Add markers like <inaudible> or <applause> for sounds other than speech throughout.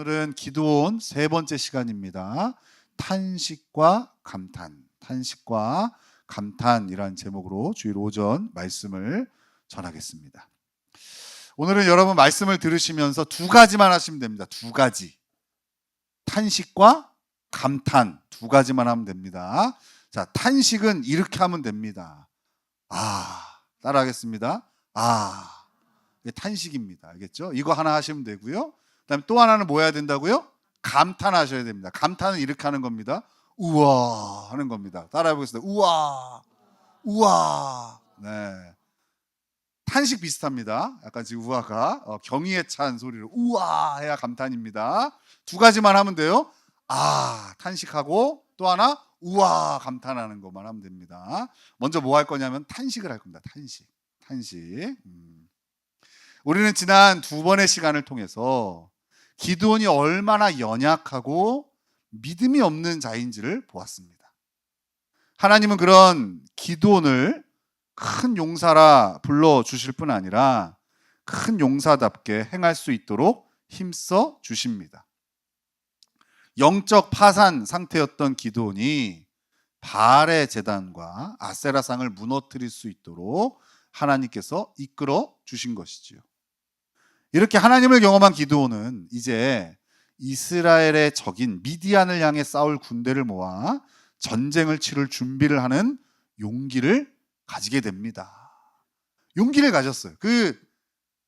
오늘은 기도원 세 번째 시간입니다. 탄식과 감탄, 탄식과 감탄이라는 제목으로 주일 오전 말씀을 전하겠습니다. 오늘은 여러분 말씀을 들으시면서 두 가지만 하시면 됩니다. 두 가지. 탄식과 감탄 두 가지만 하면 됩니다. 자, 탄식은 이렇게 하면 됩니다. 아, 따라하겠습니다. 아, 이게 탄식입니다. 알겠죠? 이거 하나 하시면 되고요. 그다음에 또 하나는 뭐 해야 된다고요? 감탄하셔야 됩니다. 감탄은 이렇게 하는 겁니다. 우와 하는 겁니다. 따라해 보겠습니다. 우와, 우와. 네. 탄식 비슷합니다. 약간 지금 우아가 어, 경의에 찬 소리로 우와 해야 감탄입니다. 두 가지만 하면 돼요. 아 탄식하고 또 하나 우와 감탄하는 것만 하면 됩니다. 먼저 뭐 할 거냐면 탄식을 할 겁니다. 탄식, 탄식. 음. 우리는 지난 두 번의 시간을 통해서 기도원이 얼마나 연약하고 믿음이 없는 자인지를 보았습니다. 하나님은 그런 기도원을 큰 용사라 불러 주실 뿐 아니라 큰 용사답게 행할 수 있도록 힘써 주십니다. 영적 파산 상태였던 기도원이 바알의 재단과 아세라상을 무너뜨릴 수 있도록 하나님께서 이끌어 주신 것이지요. 이렇게 하나님을 경험한 기도원은 이제 이스라엘의 적인 미디안을 향해 싸울 군대를 모아 전쟁을 치를 준비를 하는 용기를 가지게 됩니다. 용기를 가졌어요. 그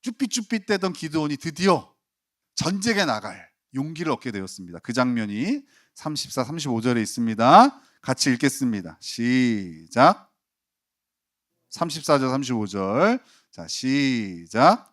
쭈삣쭈삣대던 기도원이 드디어 전쟁에 나갈 용기를 얻게 되었습니다. 그 장면이 34, 35절에 있습니다. 같이 읽겠습니다. 시작. 34절, 35절. 자, 시작.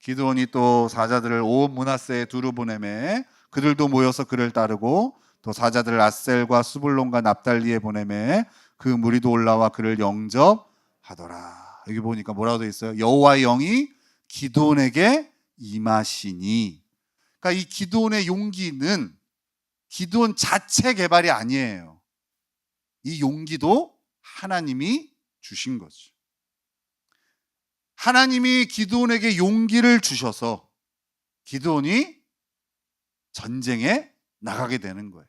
기드온이 또 사자들을 온 문하세에 두루 보내매 그들도 모여서 그를 따르고 또 사자들을 아셀과 수불론과 납달리에 보내매 그 무리도 올라와 그를 영접하더라. 여기 보니까 뭐라고 되어 있어요? 여호와의 영이 기드온에게 임하시니. 그러니까 이 기드온의 용기는 기드온 자체 개발이 아니에요. 이 용기도 하나님이 주신 거죠. 하나님이 기드온에게 용기를 주셔서 기드온이 전쟁에 나가게 되는 거예요.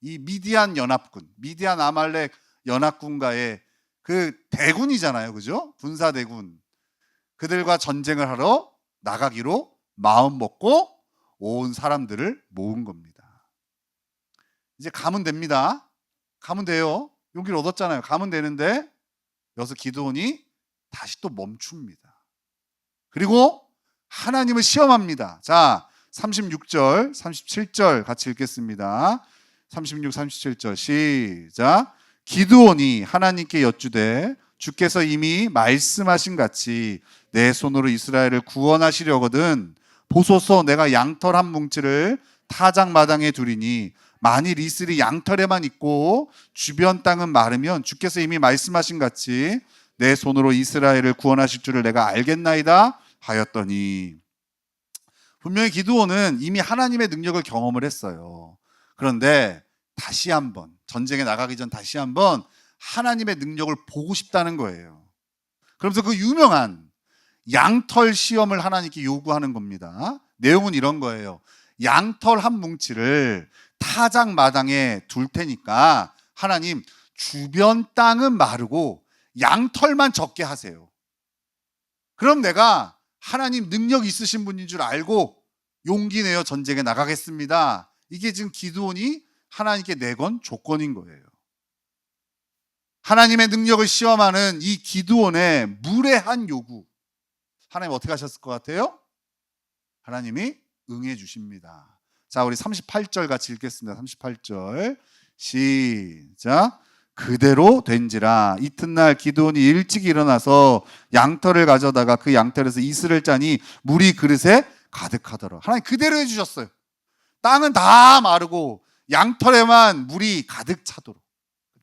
이 미디안 연합군, 미디안 아말렉 연합군과의 그 대군이잖아요. 그죠? 군사 대군. 그들과 전쟁을 하러 나가기로 마음 먹고 온 사람들을 모은 겁니다. 이제 가면 됩니다. 가면 돼요. 용기를 얻었잖아요. 가면 되는데 여기서 기드온이 다시 또 멈춥니다. 그리고 하나님을 시험합니다. 자, 36절, 37절 같이 읽겠습니다. 36, 37절 시작. 기드온이 하나님께 여쭈되 주께서 이미 말씀하신 같이 내 손으로 이스라엘을 구원하시려거든 보소서 내가 양털 한 뭉치를 타작 마당에 두리니 만일 이슬이 양털에만 있고 주변 땅은 마르면 주께서 이미 말씀하신 같이 내 손으로 이스라엘을 구원하실 줄을 내가 알겠나이다 하였더니 분명히 기드온은 이미 하나님의 능력을 경험을 했어요. 그런데 다시 한번 전쟁에 나가기 전 다시 한번 하나님의 능력을 보고 싶다는 거예요. 그러면서 그 유명한 양털 시험을 하나님께 요구하는 겁니다. 내용은 이런 거예요. 양털 한 뭉치를 타작 마당에 둘 테니까 하나님 주변 땅은 마르고 양털만 적게 하세요. 그럼 내가 하나님 능력 있으신 분인 줄 알고 용기 내어 전쟁에 나가겠습니다. 이게 지금 기도원이 하나님께 내건 조건인 거예요. 하나님의 능력을 시험하는 이 기도원의 무례한 요구. 하나님 어떻게 하셨을 것 같아요? 하나님이 응해 주십니다. 자, 우리 38절 같이 읽겠습니다. 38절. 시작. 그대로 된지라 이튿날 기도원이 일찍 일어나서 양털을 가져다가 그 양털에서 이슬을 짜니 물이 그릇에 가득하더라. 하나님 그대로 해주셨어요. 땅은 다 마르고 양털에만 물이 가득 차도록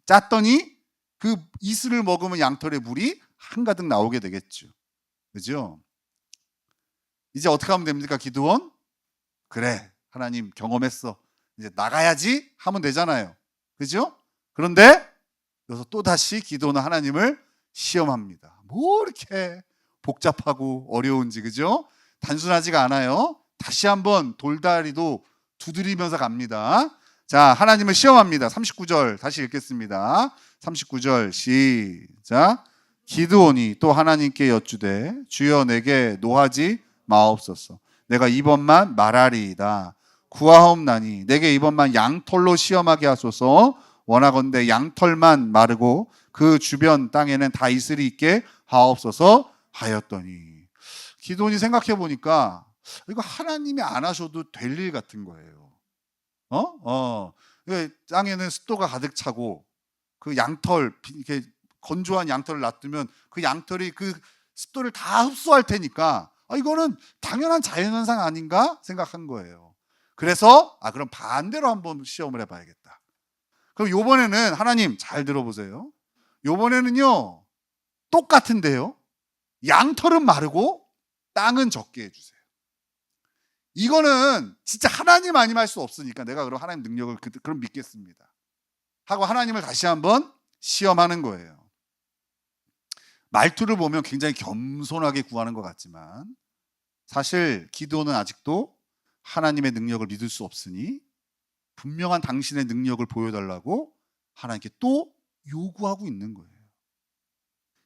짰더니 그 이슬을 먹으면 양털에 물이 한가득 나오게 되겠죠. 그죠? 이제 어떻게 하면 됩니까, 기도원? 그래, 하나님 경험했어. 이제 나가야지 하면 되잖아요. 그죠? 그런데 여기서 또 다시 기도는 하나님을 시험합니다. 뭐 이렇게 복잡하고 어려운지 그죠? 단순하지가 않아요. 다시 한번 돌다리도 두드리면서 갑니다. 자, 하나님을 시험합니다. 39절 다시 읽겠습니다. 39절 시작. 기드온이 또 하나님께 여쭈되 주여 내게 노하지 마옵소서. 내가 이번만 말하리이다. 구하옵나니 내게 이번만 양털로 시험하게 하소서. 원하건대 양털만 마르고 그 주변 땅에는 다 이슬이 있게 하옵소서 하였더니 기도니 생각해 보니까 이거 하나님이 안 하셔도 될 일 같은 거예요. 어? 어. 그 땅에는 습도가 가득 차고 그 양털 이렇게 건조한 양털을 놔두면 그 양털이 그 습도를 다 흡수할 테니까 아, 이거는 당연한 자연현상 아닌가 생각한 거예요. 그래서 아 그럼 반대로 한번 시험을 해봐야겠다. 그럼 요번에는 하나님 잘 들어보세요. 요번에는요 똑같은데요. 양털은 마르고 땅은 적게 해주세요. 이거는 진짜 하나님 아니면 할 수 없으니까 내가 그럼 하나님 능력을 그, 그럼 믿겠습니다. 하고 하나님을 다시 한번 시험하는 거예요. 말투를 보면 굉장히 겸손하게 구하는 것 같지만 사실 기도는 아직도 하나님의 능력을 믿을 수 없으니 분명한 당신의 능력을 보여달라고 하나님께 또 요구하고 있는 거예요.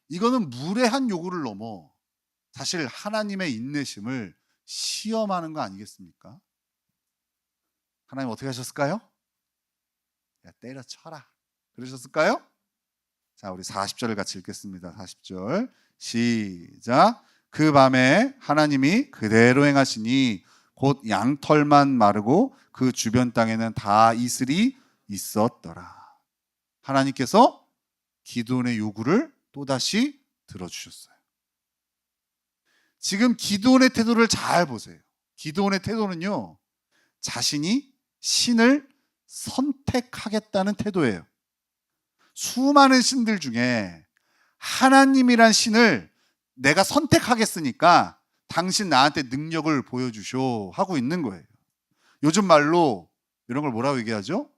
이거는 무례한 요구를 넘어 사실 하나님의 인내심을 시험하는 거 아니겠습니까? 하나님 어떻게 하셨을까요? 야, 때려쳐라. 그러셨을까요? 자, 우리 40절을 같이 읽겠습니다. 40절. 시작. 그 밤에 하나님이 그대로 행하시니 곧 양털만 마르고 그 주변 땅에는 다 이슬이 있었더라. 하나님께서 기도원의 요구를 또다시 들어주셨어요. 지금 기도원의 태도를 잘 보세요. 기도원의 태도는요, 자신이 신을 선택하겠다는 태도예요. 수많은 신들 중에 하나님이란 신을 내가 선택하겠으니까 당신 나한테 능력을 보여주쇼 하고 있는 거예요. 요즘 말로 이런 걸 뭐라고 얘기하죠?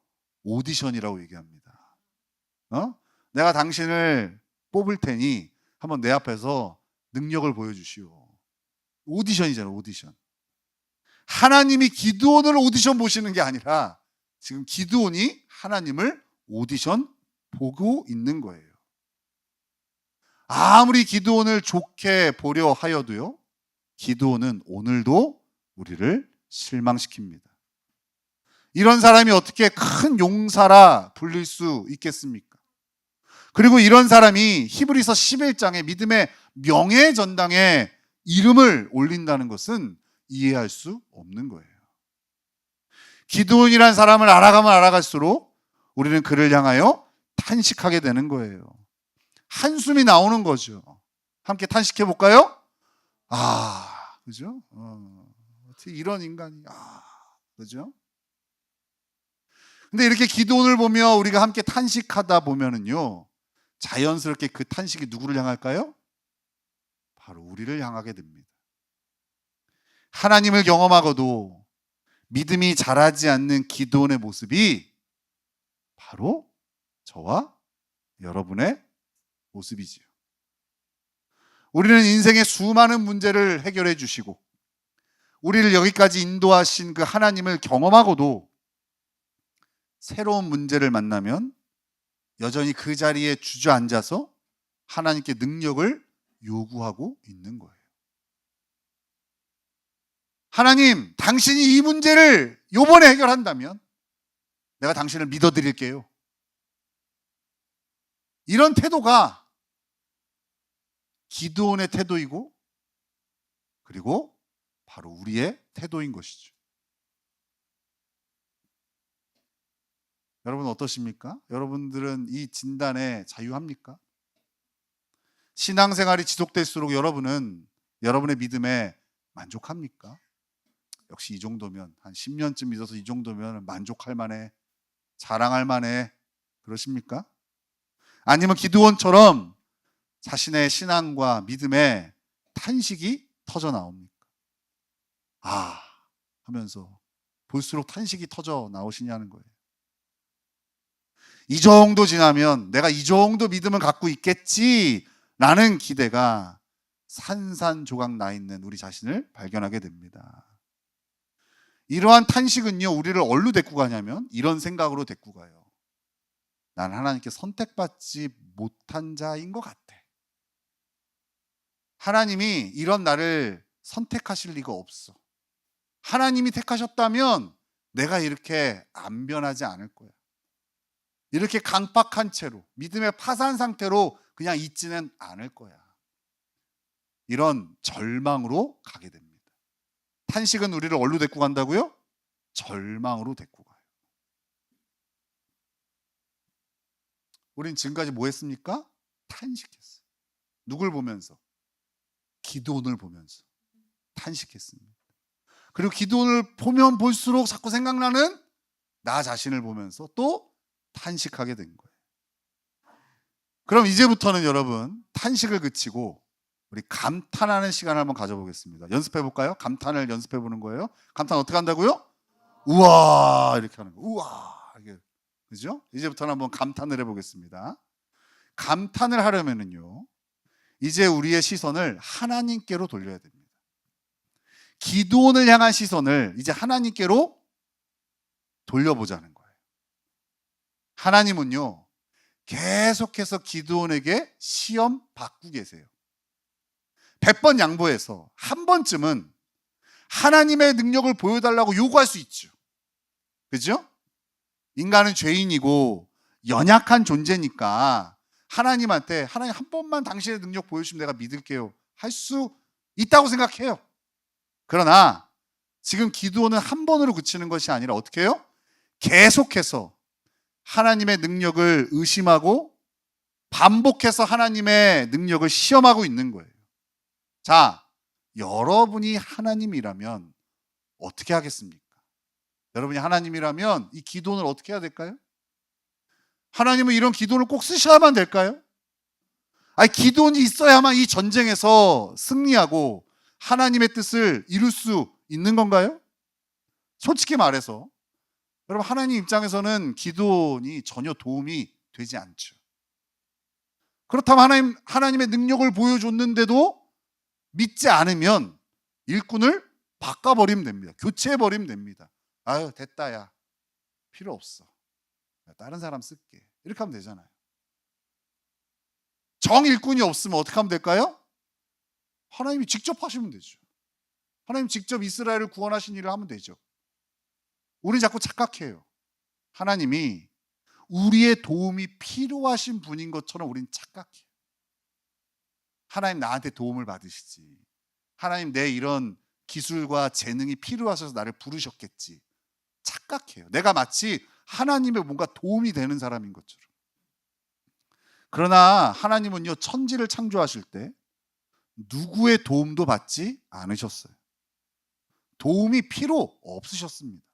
오디션이라고 얘기합니다. 어? 내가 당신을 뽑을 테니 한번 내 앞에서 능력을 보여주시오. 오디션이잖아요, 오디션. 하나님이 기드온을 오디션 보시는 게 아니라 지금 기드온이 하나님을 오디션 보고 있는 거예요. 아무리 기드온을 좋게 보려 하여도요, 기드온은 오늘도 우리를 실망시킵니다. 이런 사람이 어떻게 큰 용사라 불릴 수 있겠습니까? 그리고 이런 사람이 히브리서 11장의 믿음의 명예 전당에 이름을 올린다는 것은 이해할 수 없는 거예요. 기드온이란 사람을 알아가면 알아갈수록 우리는 그를 향하여 탄식하게 되는 거예요. 한숨이 나오는 거죠. 함께 탄식해 볼까요? 아, 그죠? 어, 어떻게 이런 인간이, 아, 그죠? 근데 이렇게 기도원을 보며 우리가 함께 탄식하다 보면은요, 자연스럽게 그 탄식이 누구를 향할까요? 바로 우리를 향하게 됩니다. 하나님을 경험하고도 믿음이 자라지 않는 기도원의 모습이 바로 저와 여러분의 모습이지요. 우리는 인생의 수많은 문제를 해결해 주시고 우리를 여기까지 인도하신 그 하나님을 경험하고도 새로운 문제를 만나면 여전히 그 자리에 주저앉아서 하나님께 능력을 요구하고 있는 거예요. 하나님, 당신이 이 문제를 요번에 해결한다면 내가 당신을 믿어드릴게요. 이런 태도가 기도원의 태도이고 그리고 바로 우리의 태도인 것이죠. 여러분 어떠십니까? 여러분들은 이 진단에 자유합니까? 신앙생활이 지속될수록 여러분은 여러분의 믿음에 만족합니까? 역시 이 정도면 한 10년쯤 있어서 이 정도면 만족할 만해 자랑할 만해 그러십니까? 아니면 기드원처럼 자신의 신앙과 믿음에 탄식이 터져 나옵니까? 아 하면서 볼수록 탄식이 터져 나오시냐는 거예요. 이 정도 지나면 내가 이 정도 믿음을 갖고 있겠지 라는 기대가 산산조각 나 있는 우리 자신을 발견하게 됩니다. 이러한 탄식은요, 우리를 얼로 데리고 가냐면 이런 생각으로 데리고 가요. 난 하나님께 선택받지 못한 자인 것 같아. 하나님이 이런 나를 선택하실 리가 없어. 하나님이 택하셨다면 내가 이렇게 안 변하지 않을 거야. 이렇게 강박한 채로 믿음의 파산 상태로 그냥 있지는 않을 거야. 이런 절망으로 가게 됩니다. 탄식은 우리를 얼로 데리고 간다고요? 절망으로 데리고 가요. 우린 지금까지 뭐 했습니까? 탄식했어요. 누굴 보면서? 기도원을 보면서 탄식했습니다. 그리고 기도원을 보면 볼수록 자꾸 생각나는 나 자신을 보면서 또 탄식하게 된 거예요. 그럼 이제부터는 여러분 탄식을 그치고 우리 감탄하는 시간을 한번 가져보겠습니다. 연습해 볼까요? 감탄을 연습해 보는 거예요. 감탄 어떻게 한다고요? 우와 이렇게 하는 거. 우와 이게 그죠? 이제부터는 한번 감탄을 해보겠습니다. 감탄을 하려면은요. 이제 우리의 시선을 하나님께로 돌려야 됩니다. 기도원을 향한 시선을 이제 하나님께로 돌려보자는 거예요. 하나님은요, 계속해서 기도원에게 시험 받고 계세요. 100번 양보해서 한 번쯤은 하나님의 능력을 보여달라고 요구할 수 있죠. 그죠? 인간은 죄인이고 연약한 존재니까 하나님한테 하나님 한 번만 당신의 능력 보여주시면 내가 믿을게요. 할 수 있다고 생각해요. 그러나 지금 기도는 한 번으로 그치는 것이 아니라 어떻게 해요? 계속해서 하나님의 능력을 의심하고 반복해서 하나님의 능력을 시험하고 있는 거예요. 자, 여러분이 하나님이라면 어떻게 하겠습니까? 여러분이 하나님이라면 이 기도를 어떻게 해야 될까요? 하나님은 이런 기도를 꼭 쓰셔야만 될까요? 아니, 기도는 있어야만 이 전쟁에서 승리하고 하나님의 뜻을 이룰 수 있는 건가요? 솔직히 말해서 여러분 하나님 입장에서는 기도니 전혀 도움이 되지 않죠. 그렇다면 하나님 하나님의 능력을 보여줬는데도 믿지 않으면 일꾼을 바꿔버리면 됩니다. 교체해버리면 됩니다. 아유 됐다 야 필요 없어. 다른 사람 쓸게. 이렇게 하면 되잖아요. 정 일꾼이 없으면 어떻게 하면 될까요? 하나님이 직접 하시면 되죠. 하나님 직접 이스라엘을 구원하신 일을 하면 되죠. 우리 자꾸 착각해요. 하나님이 우리의 도움이 필요하신 분인 것처럼 우린 착각해요. 하나님 나한테 도움을 받으시지. 하나님 내 이런 기술과 재능이 필요하셔서 나를 부르셨겠지. 착각해요. 내가 마치 하나님의 뭔가 도움이 되는 사람인 것처럼. 그러나 하나님은요, 천지를 창조하실 때 누구의 도움도 받지 않으셨어요. 도움이 필요 없으셨습니다.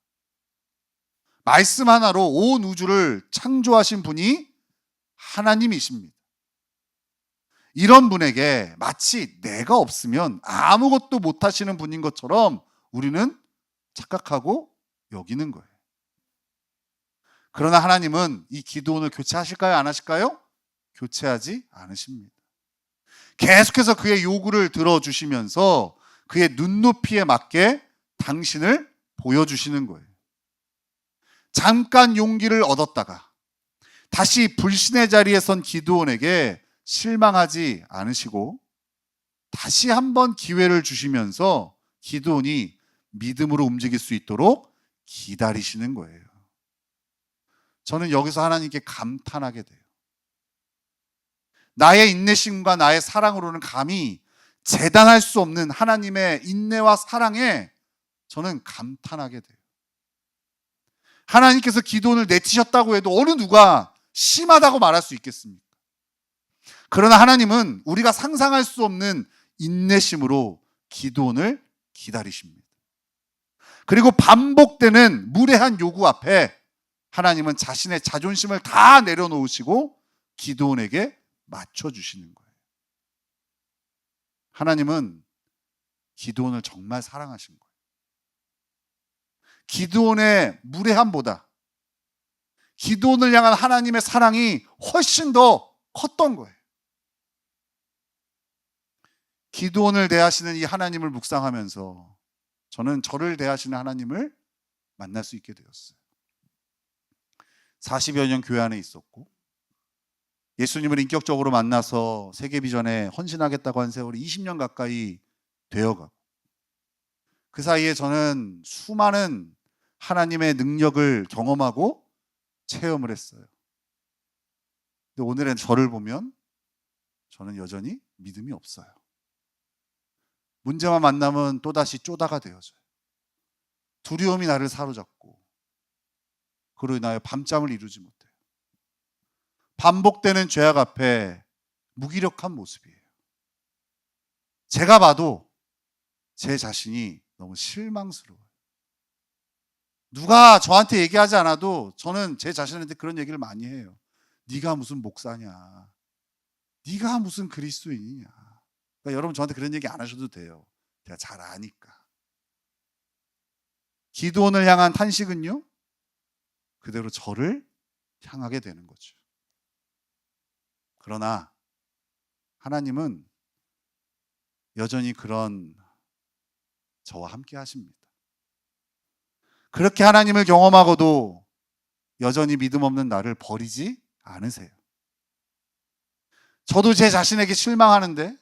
말씀 하나로 온 우주를 창조하신 분이 하나님이십니다. 이런 분에게 마치 내가 없으면 아무것도 못 하시는 분인 것처럼 우리는 착각하고 여기는 거예요. 그러나 하나님은 이 기도원을 교체하실까요? 안 하실까요? 교체하지 않으십니다. 계속해서 그의 요구를 들어주시면서 그의 눈높이에 맞게 당신을 보여주시는 거예요. 잠깐 용기를 얻었다가 다시 불신의 자리에 선 기도원에게 실망하지 않으시고 다시 한번 기회를 주시면서 기도원이 믿음으로 움직일 수 있도록 기다리시는 거예요. 저는 여기서 하나님께 감탄하게 돼요. 나의 인내심과 나의 사랑으로는 감히 재단할 수 없는 하나님의 인내와 사랑에 저는 감탄하게 돼요. 하나님께서 기도를 내치셨다고 해도 어느 누가 심하다고 말할 수 있겠습니까? 그러나 하나님은 우리가 상상할 수 없는 인내심으로 기도원을 기다리십니다. 그리고 반복되는 무례한 요구 앞에 하나님은 자신의 자존심을 다 내려놓으시고 기도원에게 맞춰주시는 거예요. 하나님은 기도원을 정말 사랑하신 거예요. 기도원의 무례함보다 기도원을 향한 하나님의 사랑이 훨씬 더 컸던 거예요. 기도원을 대하시는 이 하나님을 묵상하면서 저는 저를 대하시는 하나님을 만날 수 있게 되었어요. 40여 년 교회 안에 있었고 예수님을 인격적으로 만나서 세계 비전에 헌신하겠다고 한 세월이 20년 가까이 되어가고 그 사이에 저는 수많은 하나님의 능력을 경험하고 체험을 했어요. 근데 오늘의 저를 보면 저는 여전히 믿음이 없어요. 문제만 만나면 또다시 쪼다가 되어져요. 두려움이 나를 사로잡고 그로 인하여 밤잠을 이루지 못해요. 반복되는 죄악 앞에 무기력한 모습이에요. 제가 봐도 제 자신이 너무 실망스러워요. 누가 저한테 얘기하지 않아도 저는 제 자신한테 그런 얘기를 많이 해요. 네가 무슨 목사냐? 네가 무슨 그리스도인이냐? 그러니까 여러분 저한테 그런 얘기 안 하셔도 돼요. 제가 잘 아니까. 기도원을 향한 탄식은요. 그대로 저를 향하게 되는 거죠. 그러나 하나님은 여전히 그런 저와 함께 하십니다. 그렇게 하나님을 경험하고도 여전히 믿음 없는 나를 버리지 않으세요. 저도 제 자신에게 실망하는데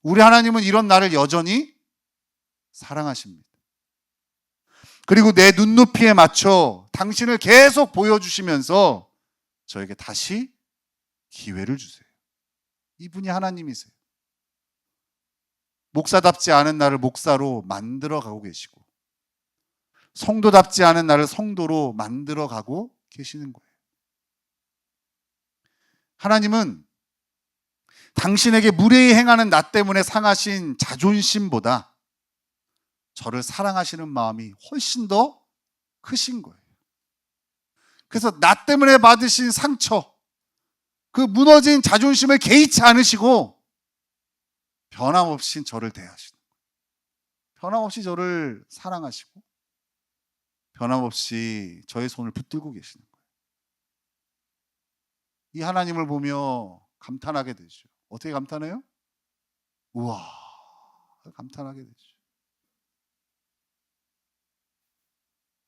우리 하나님은 이런 나를 여전히 사랑하십니다. 그리고 내 눈높이에 맞춰 당신을 계속 보여주시면서 저에게 다시 기회를 주세요. 이분이 하나님이세요. 목사답지 않은 나를 목사로 만들어 가고 계시고, 성도답지 않은 나를 성도로 만들어 가고 계시는 거예요. 하나님은 당신에게 무례히 행하는 나 때문에 상하신 자존심보다 저를 사랑하시는 마음이 훨씬 더 크신 거예요. 그래서 나 때문에 받으신 상처, 그 무너진 자존심을 개의치 않으시고 변함없이 저를 대하시는 거예요. 변함없이 저를 사랑하시고 변함없이 저의 손을 붙들고 계시는 거예요. 이 하나님을 보며 감탄하게 되죠. 어떻게 감탄해요? 우와, 감탄하게 되죠.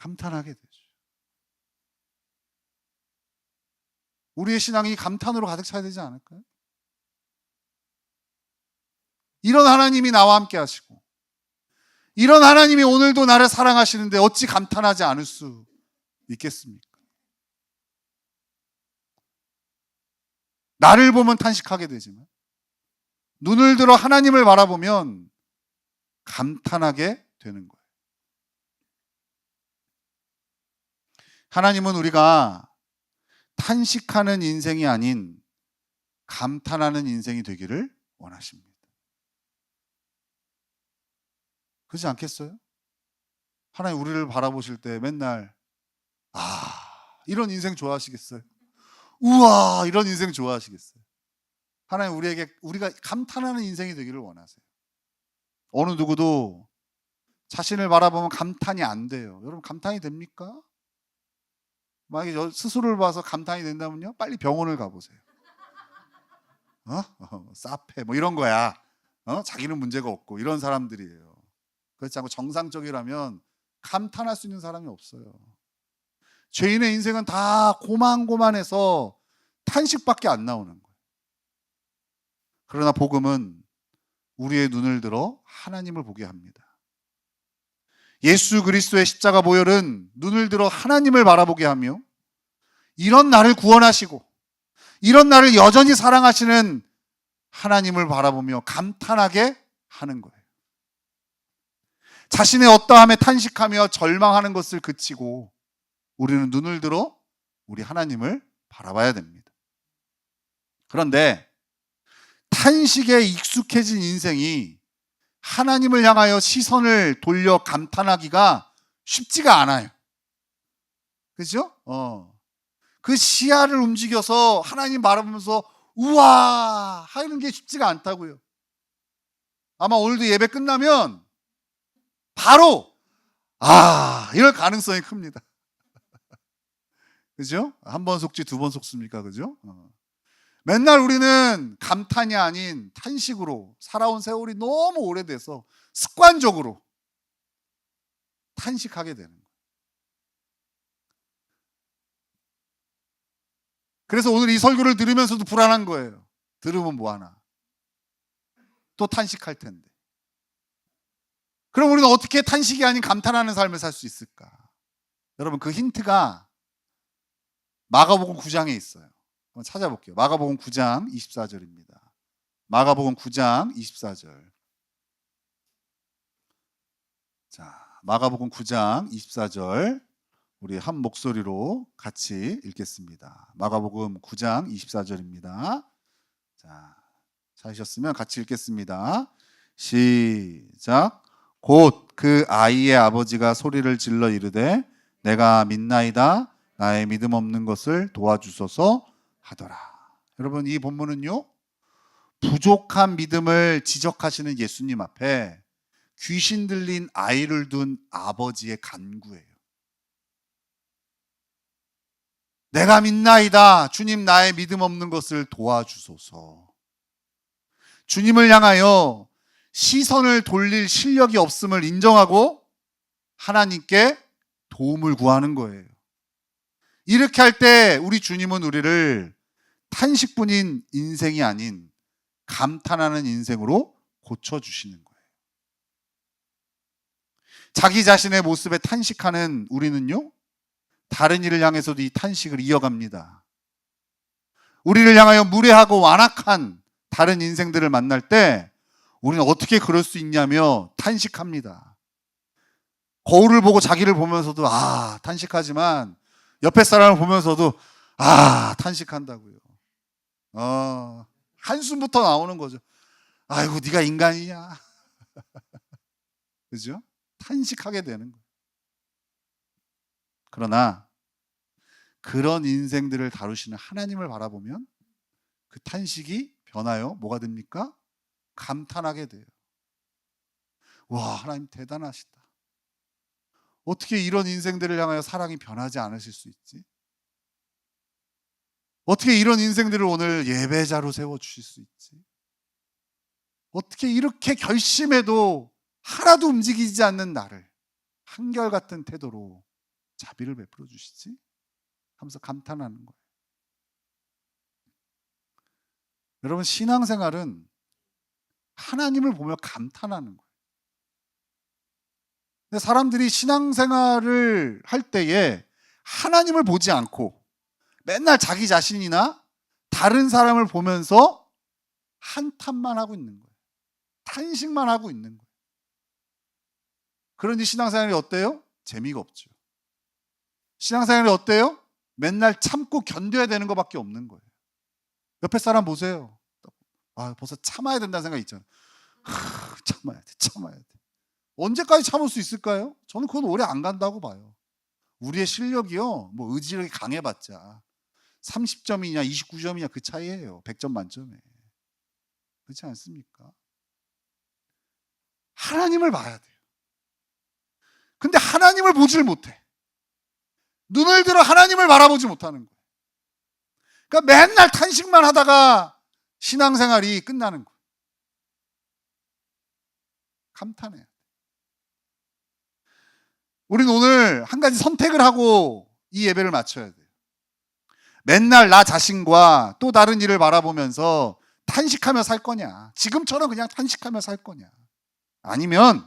감탄하게 되죠. 우리의 신앙이 감탄으로 가득 차야 되지 않을까요? 이런 하나님이 나와 함께 하시고, 이런 하나님이 오늘도 나를 사랑하시는데 어찌 감탄하지 않을 수 있겠습니까? 나를 보면 탄식하게 되지만, 눈을 들어 하나님을 바라보면 감탄하게 되는 거예요. 하나님은 우리가 탄식하는 인생이 아닌 감탄하는 인생이 되기를 원하십니다. 그렇지 않겠어요? 하나님 우리를 바라보실 때 맨날 아 이런 인생 좋아하시겠어요? 우와 이런 인생 좋아하시겠어요? 하나님 우리에게 우리가 감탄하는 인생이 되기를 원하세요. 어느 누구도 자신을 바라보면 감탄이 안 돼요. 여러분 감탄이 됩니까? 만약에 저 스스로를 봐서 감탄이 된다면요, 빨리 병원을 가보세요. 어? 어, 사페 뭐 이런 거야. 어? 자기는 문제가 없고 이런 사람들이에요. 그렇지 않고 정상적이라면 감탄할 수 있는 사람이 없어요. 죄인의 인생은 다 고만고만해서 탄식밖에 안 나오는 거예요. 그러나 복음은 우리의 눈을 들어 하나님을 보게 합니다. 예수 그리스도의 십자가 보혈은 눈을 들어 하나님을 바라보게 하며 이런 나를 구원하시고 이런 나를 여전히 사랑하시는 하나님을 바라보며 감탄하게 하는 거예요. 자신의 어떠함에 탄식하며 절망하는 것을 그치고 우리는 눈을 들어 우리 하나님을 바라봐야 됩니다. 그런데 탄식에 익숙해진 인생이 하나님을 향하여 시선을 돌려 감탄하기가 쉽지가 않아요. 그죠? 어. 그 시야를 움직여서 하나님 바라보면서 우와 하는 게 쉽지가 않다고요. 아마 오늘도 예배 끝나면 바로 아 이럴 가능성이 큽니다. <laughs> 그죠? 한 번 속지 두 번 속습니까? 그죠? 어. 맨날 우리는 감탄이 아닌 탄식으로 살아온 세월이 너무 오래돼서 습관적으로 탄식하게 되는 거예요. 그래서 오늘 이 설교를 들으면서도 불안한 거예요. 들으면 뭐하나. 또 탄식할 텐데. 그럼 우리는 어떻게 탄식이 아닌 감탄하는 삶을 살 수 있을까? 여러분, 그 힌트가 마가복음 9장에 있어요. 한번 찾아볼게요. 마가복음 9장 24절입니다. 마가복음 9장 24절. 자, 마가복음 9장 24절 우리 한 목소리로 같이 읽겠습니다. 마가복음 9장 24절입니다. 자, 찾으셨으면 같이 읽겠습니다. 시작. 곧 그 아이의 아버지가 소리를 질러 이르되 내가 믿나이다 나의 믿음 없는 것을 도와주소서 하더라. 여러분 이 본문은요. 부족한 믿음을 지적하시는 예수님 앞에 귀신 들린 아이를 둔 아버지의 간구예요. 내가 믿나이다. 주님 나의 믿음 없는 것을 도와주소서. 주님을 향하여 시선을 돌릴 실력이 없음을 인정하고 하나님께 도움을 구하는 거예요. 이렇게 할 때 우리 주님은 우리를 탄식뿐인 인생이 아닌 감탄하는 인생으로 고쳐주시는 거예요. 자기 자신의 모습에 탄식하는 우리는요, 다른 일을 향해서도 이 탄식을 이어갑니다. 우리를 향하여 무례하고 완악한 다른 인생들을 만날 때 우리는 어떻게 그럴 수 있냐며 탄식합니다. 거울을 보고 자기를 보면서도 아, 탄식하지만 옆에 사람을 보면서도 아 탄식한다고요. 어, 한숨부터 나오는 거죠. 아이고 네가 인간이냐? <laughs> 그죠? 탄식하게 되는 거예요. 그러나 그런 인생들을 다루시는 하나님을 바라보면 그 탄식이 변하여 뭐가 됩니까? 감탄하게 돼요. 와, 하나님 대단하시다. 어떻게 이런 인생들을 향하여 사랑이 변하지 않으실 수 있지? 어떻게 이런 인생들을 오늘 예배자로 세워주실 수 있지? 어떻게 이렇게 결심해도 하나도 움직이지 않는 나를 한결같은 태도로 자비를 베풀어 주시지? 하면서 감탄하는 거예요. 여러분, 신앙생활은 하나님을 보며 감탄하는 거예요. 사람들이 신앙생활을 할 때에 하나님을 보지 않고 맨날 자기 자신이나 다른 사람을 보면서 한탄만 하고 있는 거예요. 탄식만 하고 있는 거예요. 그런니 신앙생활이 어때요? 재미가 없죠. 신앙생활이 어때요? 맨날 참고 견뎌야 되는 것밖에 없는 거예요. 옆에 사람 보세요. 아, 벌써 참아야 된다는 생각이 있잖아요. 하, 참아야 돼, 참아야 돼. 언제까지 참을 수 있을까요? 저는 그건 오래 안 간다고 봐요. 우리의 실력이요, 뭐 의지력이 강해봤자 30점이냐 29점이냐 그 차이예요. 100점 만점에. 그렇지 않습니까? 하나님을 봐야 돼요. 근데 하나님을 보질 못해. 눈을 들어 하나님을 바라보지 못하는 거예요. 그러니까 맨날 탄식만 하다가 신앙생활이 끝나는 거예요. 감탄해요. 우린 오늘 한 가지 선택을 하고 이 예배를 마쳐야 돼요. 맨날 나 자신과 또 다른 일을 바라보면서 탄식하며 살 거냐? 지금처럼 그냥 탄식하며 살 거냐? 아니면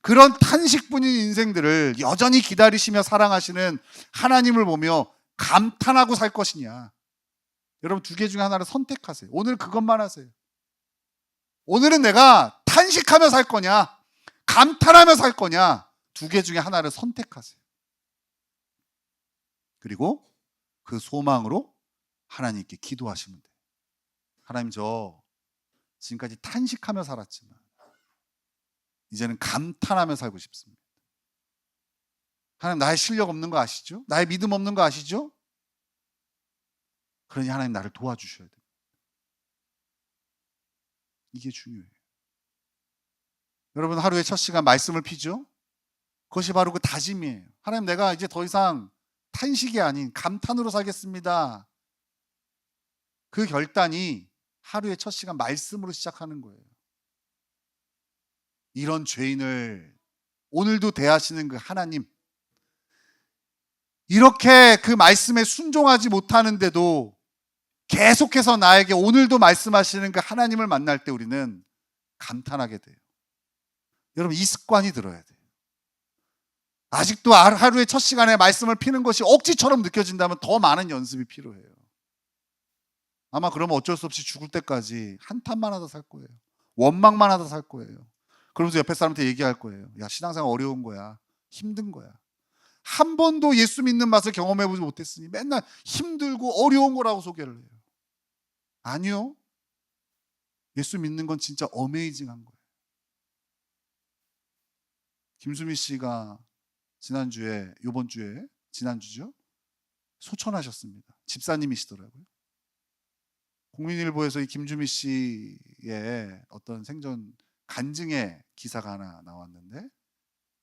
그런 탄식뿐인 인생들을 여전히 기다리시며 사랑하시는 하나님을 보며 감탄하고 살 것이냐? 여러분 두 개 중에 하나를 선택하세요. 오늘 그것만 하세요. 오늘은 내가 탄식하며 살 거냐? 감탄하며 살 거냐? 두 개 중에 하나를 선택하세요. 그리고 그 소망으로 하나님께 기도하시면 돼요. 하나님 저 지금까지 탄식하며 살았지만 이제는 감탄하며 살고 싶습니다. 하나님 나의 실력 없는 거 아시죠? 나의 믿음 없는 거 아시죠? 그러니 하나님 나를 도와주셔야 됩니다. 이게 중요해요. 여러분 하루에 첫 시간 말씀을 피죠? 그것이 바로 그 다짐이에요. 하나님 내가 이제 더 이상 탄식이 아닌 감탄으로 살겠습니다. 그 결단이 하루의 첫 시간 말씀으로 시작하는 거예요. 이런 죄인을 오늘도 대하시는 그 하나님. 이렇게 그 말씀에 순종하지 못하는데도 계속해서 나에게 오늘도 말씀하시는 그 하나님을 만날 때 우리는 감탄하게 돼요. 여러분, 이 습관이 들어야 돼요. 아직도 하- 하루의 첫 시간에 말씀을 피는 것이 억지처럼 느껴진다면 더 많은 연습이 필요해요. 아마 그러면 어쩔 수 없이 죽을 때까지 한탄만 하다 살 거예요. 원망만 하다 살 거예요. 그러면서 옆에 사람한테 얘기할 거예요. 야, 신앙생활 어려운 거야. 힘든 거야. 한 번도 예수 믿는 맛을 경험해 보지 못했으니 맨날 힘들고 어려운 거라고 소개를 해요. 아니요. 예수 믿는 건 진짜 어메이징한 거예요. 김수미 씨가 지난주에, 요번 주에, 지난주죠? 소천하셨습니다. 집사님이시더라고요. 국민일보에서 이 김주미 씨의 어떤 생전 간증의 기사가 하나 나왔는데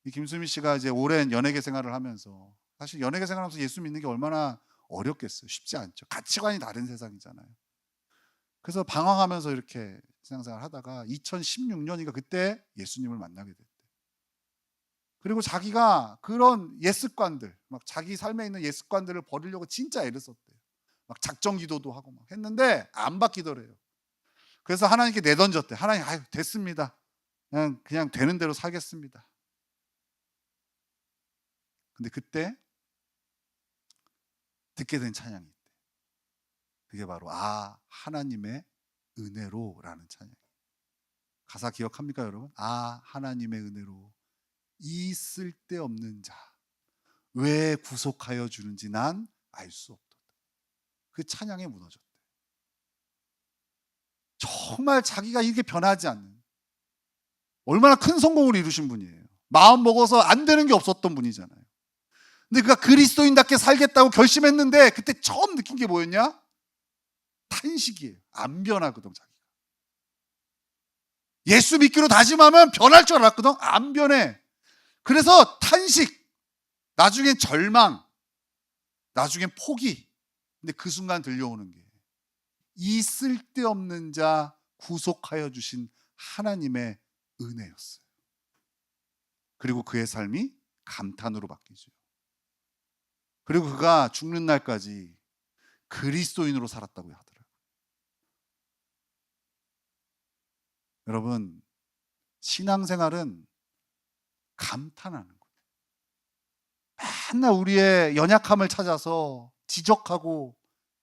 이 김수미 씨가 이제 오랜 연예계 생활을 하면서 사실 연예계 생활하면서 예수 믿는 게 얼마나 어렵겠어요. 쉽지 않죠. 가치관이 다른 세상이잖아요. 그래서 방황하면서 이렇게 신앙생활 하다가 2016년인가 그때 예수님을 만나게 됐대. 그리고 자기가 그런 예습관들, 막 자기 삶에 있는 예습관들을 버리려고 진짜 애를 썼대요. 막 작정 기도도 하고 막 했는데 안 바뀌더래요. 그래서 하나님께 내던졌대. 하나님, 아유, 됐습니다. 그냥, 그냥 되는 대로 살겠습니다. 근데 그때 듣게 된 찬양이 있대. 그게 바로, 아, 하나님의 은혜로라는 찬양. 가사 기억합니까, 여러분? 아, 하나님의 은혜로. 이 쓸데없는 자. 왜 구속하여 주는지 난 알 수 없도다. 그 찬양에 무너졌대. 정말 자기가 이게 변하지 않는 얼마나 큰 성공을 이루신 분이에요. 마음 먹어서 안 되는 게 없었던 분이잖아요. 근데 그가 그리스도인답게 살겠다고 결심했는데 그때 처음 느낀 게 뭐였냐? 탄식이에요. 안 변하거든 자기가. 예수 믿기로 다짐하면 변할 줄 알았거든. 안 변해. 그래서 탄식. 나중엔 절망. 나중엔 포기. 근데 그 순간 들려오는 게 이 쓸데없는 자 구속하여 주신 하나님의 은혜였어요. 그리고 그의 삶이 감탄으로 바뀌죠. 그리고 그가 죽는 날까지 그리스도인으로 살았다고 하더라고요. 여러분, 신앙생활은 감탄하는 거예요. 맨날 우리의 연약함을 찾아서 지적하고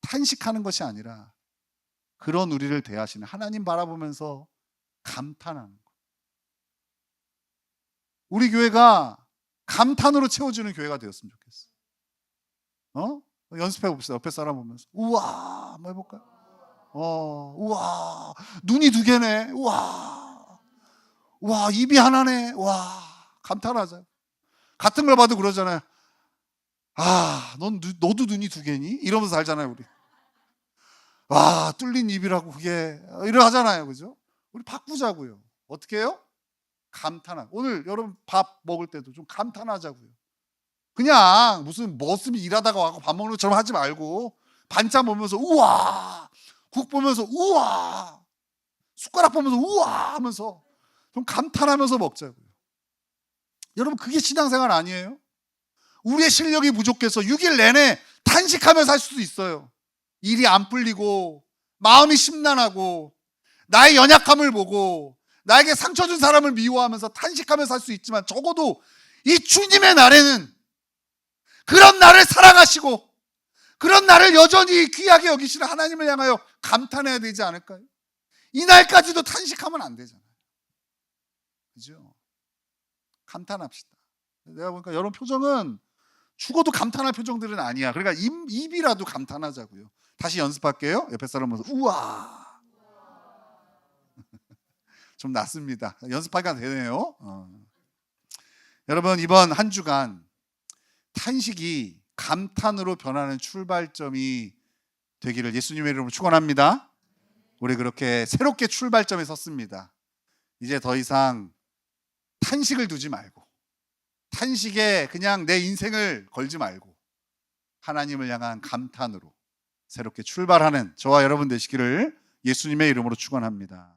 탄식하는 것이 아니라 그런 우리를 대하시는 하나님 바라보면서 감탄하는. 우리 교회가 감탄으로 채워주는 교회가 되었으면 좋겠어. 어? 연습해 봅시다. 옆에 사람 보면서. 우와! 한번 해볼까요? 어, 우와! 눈이 두 개네. 우와! 우와! 입이 하나네. 와! 감탄하자. 같은 걸 봐도 그러잖아요. 아, 넌, 누- 너도 눈이 두 개니? 이러면서 살잖아요, 우리. 와, 뚫린 입이라고 그게. 이러 하잖아요. 그죠? 우리 바꾸자고요. 어떻게 해요? 감탄하. 오늘 여러분 밥 먹을 때도 좀 감탄하자고요. 그냥 무슨 머슴이 일하다가 와고 밥 먹는 것처럼 하지 말고 반찬 보면서 우와 국 보면서 우와 숟가락 보면서 우와 하면서 좀 감탄하면서 먹자고요. 여러분 그게 신앙생활 아니에요? 우리의 실력이 부족해서 6일 내내 탄식하며 살 수도 있어요. 일이 안 풀리고 마음이 심란하고 나의 연약함을 보고 나에게 상처 준 사람을 미워하면서 탄식하며 살 수 있지만 적어도 이 주님의 날에는 그런 나를 사랑하시고 그런 나를 여전히 귀하게 여기시는 하나님을 향하여 감탄해야 되지 않을까요? 이 날까지도 탄식하면 안 되잖아요. 그죠? 감탄합시다. 내가 보니까 여러분 표정은 죽어도 감탄할 표정들은 아니야. 그러니까 입, 입이라도 감탄하자고요. 다시 연습할게요. 옆에 사람 보면서 우와. <laughs> 좀 낫습니다. 연습하니까 되네요. 어. 여러분 이번 한 주간 탄식이 감탄으로 변하는 출발점이 되기를 예수님의 이름으로 축원합니다. 우리 그렇게 새롭게 출발점에 섰습니다. 이제 더 이상 탄식을 두지 말고 탄식에 그냥 내 인생을 걸지 말고 하나님을 향한 감탄으로 새롭게 출발하는 저와 여러분 되시기를 예수님의 이름으로 축원합니다.